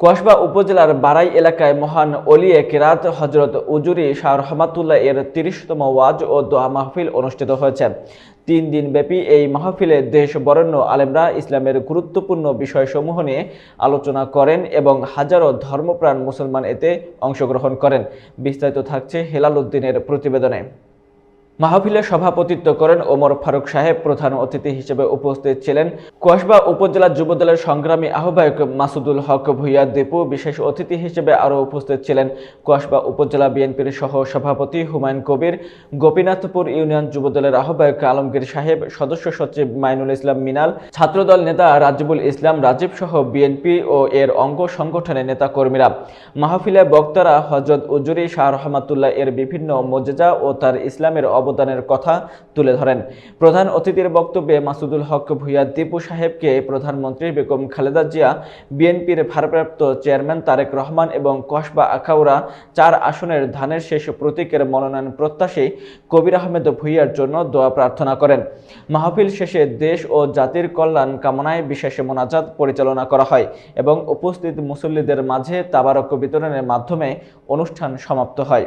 কসবা উপজেলার বারাই এলাকায় মহান অলিয়ে কেরাত হজরত উজুরি শাহ রহমাতুল্লাহ এর তিরিশতম ওয়াজ ও দোয়া মাহফিল অনুষ্ঠিত হয়েছে। তিন দিন ব্যাপী এই মাহফিলে দেশ বরেণ্য আলেমরা ইসলামের গুরুত্বপূর্ণ বিষয়সমূহ নিয়ে আলোচনা করেন এবং হাজারো ধর্মপ্রাণ মুসলমান এতে অংশগ্রহণ করেন। বিস্তারিত থাকছে হেলাল উদ্দিনের প্রতিবেদনে। মাহফিলে সভাপতিত্ব করেন ওমর ফারুক সাহেব, প্রধান অতিথি হিসেবে উপস্থিত ছিলেন কসবা উপজেলা যুবদলের সংগ্রামী আহ্বায়ক মাসুদুল হক ভুইয়া দীপু, বিশেষ অতিথি হিসেবে আরও উপস্থিত ছিলেন কসবা উপজেলা বিএনপির সহ সভাপতি হুমায়ুন কবির, গোপীনাথপুর ইউনিয়ন যুবদলের আহ্বায়ক আলমগীর সাহেব, সদস্য সচিব মাইনুল ইসলাম মিনাল, ছাত্রদল নেতা রাজিবুল ইসলাম রাজীব সহ বিএনপি ও এর অঙ্গ সংগঠনের নেতা কর্মীরা মাহফিলে বক্তারা হজরত উজুরি শাহ রহমাতুল্লাহ এর বিভিন্ন মজেজা ও তার ইসলামের অবদানের কথা তুলে ধরেন। প্রধান অতিথির বক্তব্যে মাসুদুল হক ভুইয়া দীপু সাহেবকে প্রধানমন্ত্রী বেগম খালেদা জিয়া, বিএনপির ভারপ্রাপ্ত চেয়ারম্যান তারেক রহমান এবং কসবা আখাউড়া চার আসনের ধানের শেষ প্রতীকের মনোনয়ন প্রত্যাশী কবির আহমেদ ভুইয়ার জন্য দোয়া প্রার্থনা করেন। মাহফিল শেষে দেশ ও জাতির কল্যাণ কামনায় বিশেষ মোনাজাত পরিচালনা করা হয় এবং উপস্থিত মুসল্লিদের মাঝে তাবারক বিতরণের মাধ্যমে অনুষ্ঠান সমাপ্ত হয়।